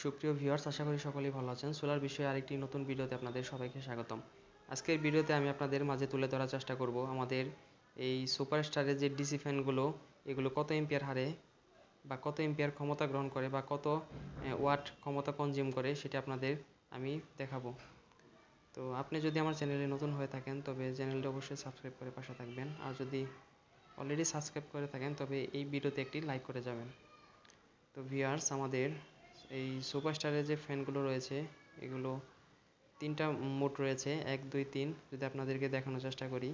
সুপ্রিয় ভিউয়ার্স আশা করি সকলেই ভালো আছেন। সোলার বিষয়ে আরেকটি নতুন ভিডিওতে আপনাদের সবাইকে স্বাগতম। আজকের ভিডিওতে আমি আপনাদের মাঝে তুলে ধরার চেষ্টা করব আমাদের এই সুপারস্টারের যে ডিসি ফ্যানগুলো এগুলো কত এম্পিয়ার হারে বা কত এম্পিয়ার ক্ষমতা গ্রহণ করে বা কত ওয়াট ক্ষমতা কনজিউম করে সেটা আপনাদের আমি দেখাবো। তো আপনি যদি আমার চ্যানেলে নতুন হয়ে থাকেন, তবে চ্যানেলটা অবশ্যই সাবস্ক্রাইব করে পাশে থাকবেন। আর যদি অলরেডি সাবস্ক্রাইব করে থাকেন, তবে এই ভিডিওতে একটি লাইক করে যাবেন। তো ভিউয়ার্স আমাদের এই সুপারস্টারের যে ফ্যানগুলো রয়েছে, এগুলো তিনটা মোট রয়েছে, এক, দুই, তিন, যদি আপনাদেরকে দেখানোর চেষ্টা করি।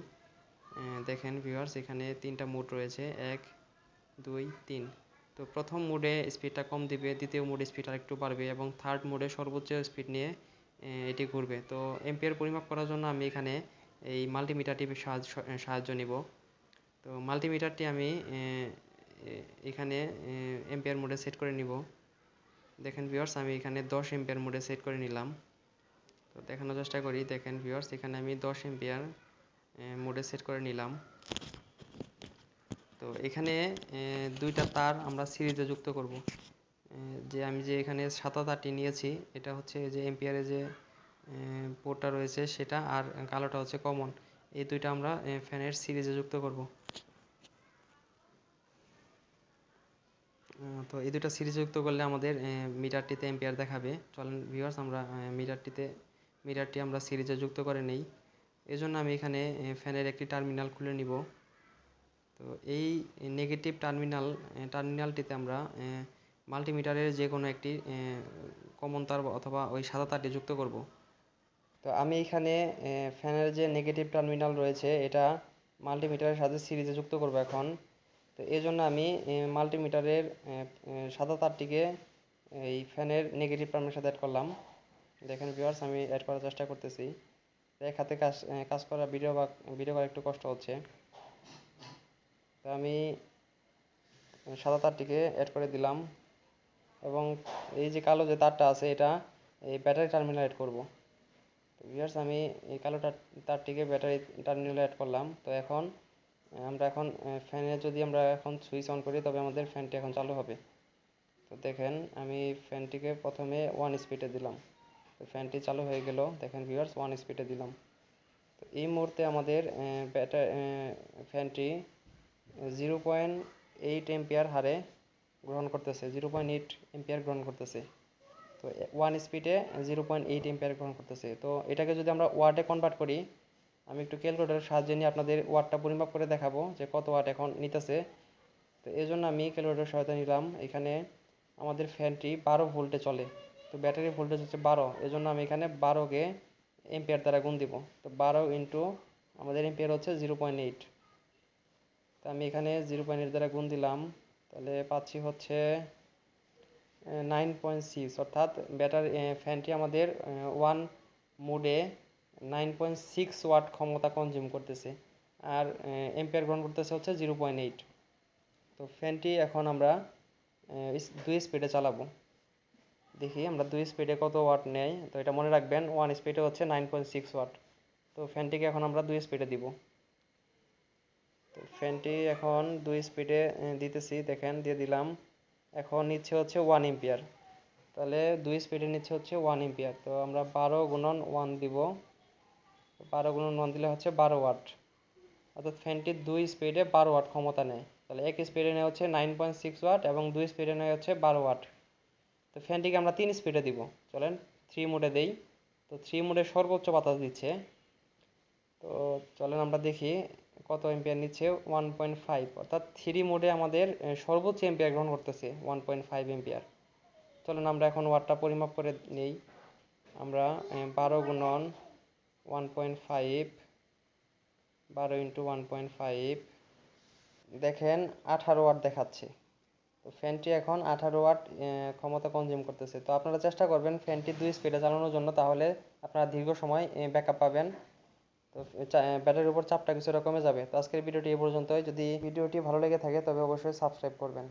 দেখেন ভিউয়ার্স এখানে তিনটা মোড রয়েছে, এক, দুই, তিন। তো প্রথম মোডে স্পিডটা কম দিবে, দ্বিতীয় মোডে স্পিড আরেকটু বাড়বে এবং থার্ড মোডে সর্বোচ্চ স্পিড নিয়ে এটি ঘুরবে। তো এম্পিয়ার পরিমাপ করার জন্য আমি এখানে এই মাল্টিমিটারটি সাহায্য সাহায্য নিব। তো মাল্টিমিটারটি আমি এখানে এম্পিয়ার মোডে সেট করে নিব। দেখেন ভিউয়ার্স আমি এখানে দশ এম্পিয়ার মোডে সেট করে নিলাম। তো দেখানোর চেষ্টা করি, দেখেন ভিউয়ার্স এখানে আমি দশ এম্পিয়ার মোডে সেট করে নিলাম। তো এখানে দুইটা তার আমরা সিরিজে যুক্ত করব। যে আমি যে এখানে সাদা তারটি নিয়েছি, এটা হচ্ছে যে এম্পিয়ারে যে পোর্টটা রয়েছে সেটা, আর কালোটা হচ্ছে কমন এই দুইটা আমরা ফ্যানের সিরিজে যুক্ত করব। তো এই দুটো সিরিজ যুক্ত করলে আমাদের মিটারটিতে এম্পিয়ার দেখাবে। চলেন ভিউয়ার্স আমরা মিটারটিতে, মিটারটি আমরা সিরিজে যুক্ত করে নেই। এই জন্য আমি এখানে ফ্যানের একটি টার্মিনাল খুলে নিব। তো এই নেগেটিভ টার্মিনাল টার্মিনালটিতে আমরা মাল্টিমিটারের যে কোনো একটি কমন তার অথবা ওই সাদা তারটি যুক্ত করব। তো আমি এখানে ফ্যানের যে নেগেটিভ টার্মিনাল রয়েছে, এটা মাল্টিমিটারের সাথে সিরিজে যুক্ত করব এখন। তো এই জন্য আমি মাল্টিমিটারের সাদা তারটিকে, এই ফ্যানের নেগেটিভ টার্মিনালের সাথে অ্যাড করলাম। দেখেন ভিউয়ার্স আমি অ্যাড করার চেষ্টা করতেছি। এক হাতে কাজ কাজ করা ভিডিও বা ভিডিও করা একটু কষ্ট হচ্ছে। তো আমি সাদা তারটিকে অ্যাড করে দিলাম। এবং এই যে কালো যে তারটা আছে, এটা, এই ব্যাটারি টার্মিনাল অ্যাড করব। তো ভিউয়ার্স আমি এই কালো তার- তারটিকে ব্যাটারি টার্মিনালে অ্যাড করলাম। তো এখন আমরা এখন ফ্যানে যদি আমরা এখন সুইচ অন করি, তবে আমাদের ফ্যানটি এখন চালু হবে। তো দেখেন, আমি ফ্যানটিকে প্রথমে ওয়ান স্পিডে দিলাম। তো ফ্যানটি চালু হয়ে গেল। দেখেন ভিউয়ার্স ওয়ান স্পিডে দিলাম। তো এই মুহূর্তে আমাদের ব্যাটার ফ্যানটি জিরো পয়েন্ট এইট এম্পিয়ার হারে গ্রহণ করতেছে। জিরো পয়েন্ট এইট এম্পিয়ার গ্রহণ করতেছে। তো ওয়ান স্পিডে জিরো পয়েন্ট এইট এম্পিয়ার গ্রহণ করতেছে। তো এটাকে যদি আমরা ওয়াটে কনভার্ট করি আমি একটু ক্যালকুলেটারের সাহায্যে নিয়ে আপনাদের ওয়াটটা পরিমাপ করে দেখাবো যে কত ওয়াট এখন নিতেছে। তো এই জন্য আমি ক্যালকুলেটারের সহায়তা নিলাম। এখানে আমাদের ফ্যানটি বারো ভোল্টে চলে। তো ব্যাটারি ভোল্টেজ হচ্ছে বারো। এই জন্য আমি এখানে বারোকে এম্পিয়ার দ্বারা গুণ দিব। তো বারো ইন্টু আমাদের এম্পিয়ার হচ্ছে জিরো পয়েন্ট এইট তো আমি এখানে জিরো পয়েন্ট এইট দ্বারা গুণ দিলাম। তাহলে পাচ্ছি হচ্ছে নাইন পয়েন্ট সিক্স অর্থাৎ ব্যাটার ফ্যানটি আমাদের ওয়ান মোডে নাইন পয়েন্ট সিক্স ওয়াট ক্ষমতা কনজিউম করতেছে? আর এম্পিয়ার গ্রহণ করতেছে হচ্ছে জিরো পয়েন্ট এইট তো ফ্যানটি এখন আমরা দুই স্পিডে চালাবো। দেখি আমরা দুই স্পিডে কত ওয়াট নেয়। তো এটা মনে রাখবেন ওয়ান স্পিডে হচ্ছে নাইন পয়েন্ট সিক্স ওয়াট তো ফ্যানটিকে এখন আমরা দুই স্পিডে দিব। তো ফ্যানটি এখন দুই স্পিডে দিতেছি, দেখেন, দিয়ে দিলাম। এখন নিচ্ছে হচ্ছে ওয়ান এম্পিয়ার তাহলে দুই স্পিডে নিচ্ছে হচ্ছে ওয়ান এম্পিয়ার তো আমরা বারো গুণন ওয়ান দিব। বারো গুণন ওয়ান দিলে হচ্ছে বারো ওয়াট। অর্থাৎ ফ্যানটি দুই স্পিডে বারো ওয়াট ক্ষমতা নেয়। তাহলে এক স্পিডে নেয় হচ্ছে নাইন পয়েন্ট সিক্স ওয়াট এবং দুই স্পিডে নেয় হচ্ছে বারো ওয়াট। তো ফ্যানটিকে আমরা তিন স্পিডে দিব। চলেন থ্রি মোডে দেই। তো থ্রি মোডে সর্বোচ্চ বাতাস দিচ্ছে। তো চলেন আমরা দেখি কত এম্পিয়ার নিচ্ছে ওয়ান পয়েন্ট ফাইভ অর্থাৎ থ্রি মোডে আমাদের সর্বোচ্চ এম্পিয়ার গ্রহণ করতেছে ওয়ান পয়েন্ট ফাইভ এম্পিয়ার চলেন আমরা এখন ওয়াটটা পরিমাপ করে নেই। আমরা বারো গুণন ওয়ান পয়েন্ট ফাইভ, বারো ইন্টু ওয়ান পয়েন্ট ফাইভ। দেখেন আঠারো ওয়াট দেখাচ্ছে। তো ফ্যানটি এখন আঠারো ওয়াট ক্ষমতা কনজিউম করতেছে। তো আপনারা চেষ্টা করবেন ফ্যানটি দুই স্পিডে চালানোর জন্য, তাহলে আপনারা দীর্ঘ সময় ব্যাকআপ পাবেন। তো ব্যাটারির উপর চাপটা কিছুটা কমে যাবে। তো আজকের ভিডিওটি এই পর্যন্তই। যদি ভিডিওটি ভালো লেগে থাকে, তবে অবশ্যই সাবস্ক্রাইব করবেন।